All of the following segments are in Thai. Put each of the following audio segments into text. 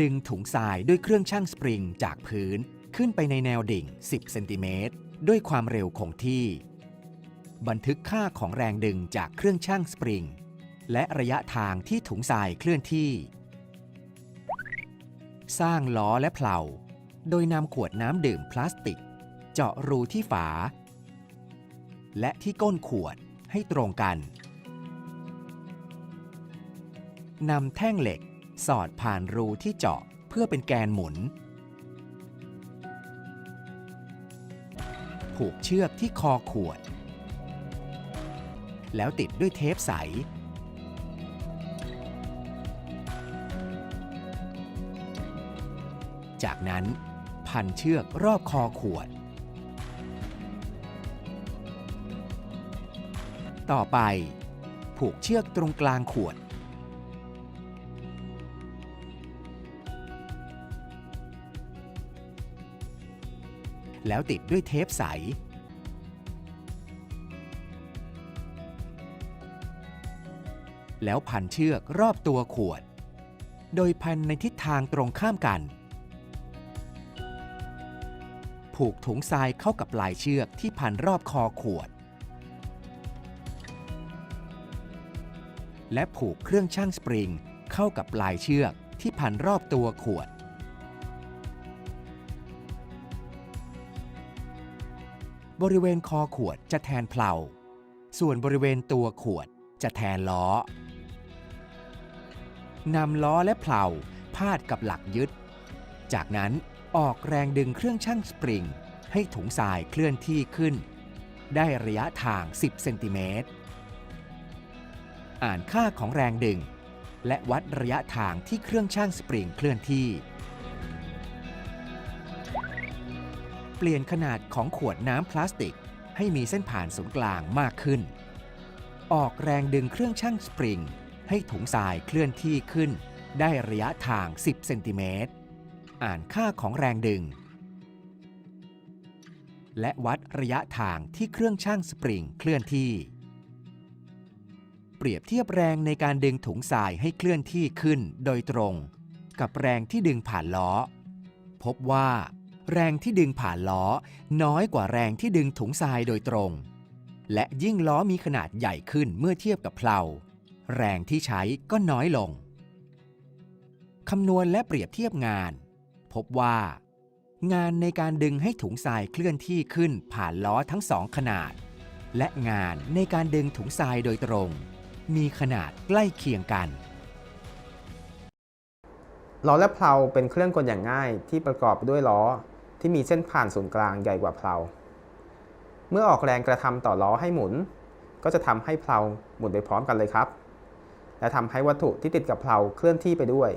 ดึงถุงทรายด้วยเครื่องชั่งสปริงจากพื้น ขึ้นไปในแนวดิ่ง 10 เซนติเมตรด้วยความเร็วคงที่ บันทึกค่าของแรงดึงจากเครื่องชั่งสปริง และระยะทางที่ถุงทรายเคลื่อนที่ สร้างล้อและเพลาโดยนำขวดน้ำดื่มพลาสติก เจาะรูที่ฝา และที่ก้นขวดให้ตรงกันนำแท่งเหล็ก สอดผ่านรูที่เจาะเพื่อเป็นแกนหมุน ผูกเชือกที่คอขวด แล้วติดด้วยเทปใส จากนั้นพันเชือกรอบคอขวด ต่อไป ผูกเชือกตรงกลางขวด แล้วติดด้วยเทปใส แล้วพันเชือกรอบตัวขวด โดยพันในทิศทางตรงข้ามกัน ผูกถุงทรายเข้ากับลายเชือกที่พันรอบคอขวด และผูกเครื่องชั่งสปริงเข้ากับลายเชือกที่พันรอบตัวขวด บริเวณคอขวดจะแทนเพลาส่วนบริเวณตัวขวดจะแทนล้อนำล้อและเพลาพาดกับหลักยึด จากนั้นออกแรงดึงเครื่องชั่งสปริง ให้ถุงทรายเคลื่อนที่ขึ้น ได้ระยะทาง 10 เซนติเมตร อ่านค่าของแรงดึง และวัดระยะทางที่เครื่องชั่งสปริงเคลื่อนที่ ปลี่ยนขนาดของขวดน้ำพลาสติก ให้มีเส้นผ่านศูนย์กลางมากขึ้น ออกแรงดึงเครื่องชั่งสปริง ให้ถุงทรายเคลื่อนที่ขึ้น ได้ระยะทาง 10 เซนติเมตร อ่านค่าของแรงดึง และวัดระยะทางที่เครื่องชั่งสปริงเคลื่อนที่ เปรียบเทียบแรงในการดึงถุงทรายให้เคลื่อนที่ขึ้นโดยตรง กับแรงที่ดึงผ่านล้อ พบว่า แรงที่ดึงผ่านล้อ น้อยกว่าแรงที่ดึงถุงทรายโดยตรง และยิ่งล้อมีขนาดใหญ่ขึ้นเมื่อเทียบกับเพลาแรงที่ใช้ก็น้อยลง คำนวณและเปรียบเทียบงาน พบว่า งานในการดึงให้ถุงทรายเคลื่อนที่ขึ้นผ่านล้อทั้งสองขนาด และงานในการดึงถุงทรายโดยตรง มีขนาดใกล้เคียงกันล้อและเพลาเป็นเครื่องกลอย่างง่ายที่ประกอบด้วยล้อ ที่มีเส้นผ่านศูนย์กลางใหญ่กว่าเพลา เมื่อออกแรงกระทำต่อล้อให้หมุน ก็จะทำให้เพลาหมุนไปพร้อมกันเลยครับ และทำให้วัตถุที่ติดกับเพลาเคลื่อนที่ไปด้วย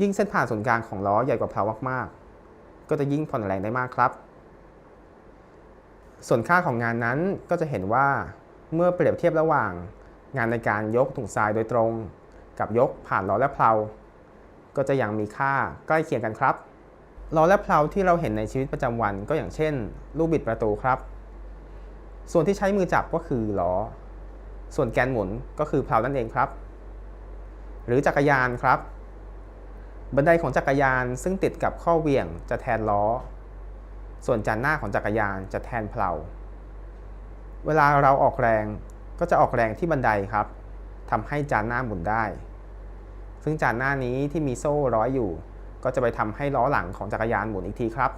ยิ่งเส้นผ่านศูนย์กลางของล้อใหญ่กว่าเพลามากๆ ก็จะยิ่งผ่อนแรงได้มากครับ ส่วนค่าของงานนั้นก็จะเห็นว่าเมื่อเปรียบเทียบระหว่าง งานในการยกถุงทรายโดยตรง กับยกผ่านล้อและเพลาก็จะยังมีค่าใกล้เคียงกันครับ ล้อและเพลาที่เราเห็นในชีวิตประจำวันก็อย่างเช่น ลูกบิดประตูครับ ส่วนที่ใช้มือจับก็คือล้อ ส่วนแกนหมุนก็คือเพลานั่นเองครับ หรือจักรยานครับ บันไดของจักรยานซึ่งติดกับข้อเหวี่ยงจะแทนล้อ ส่วนจานหน้าของจักรยานจะแทนเพลา เวลาเราออกแรงก็จะออกแรงที่บันไดครับทำให้จานหน้าหมุนได้ ซึ่งจานหน้านี้ที่มีโซ่ร้อยอยู่ ก็จะไปทำให้ล้อหลังของจักรยานหมุนอีกทีครับ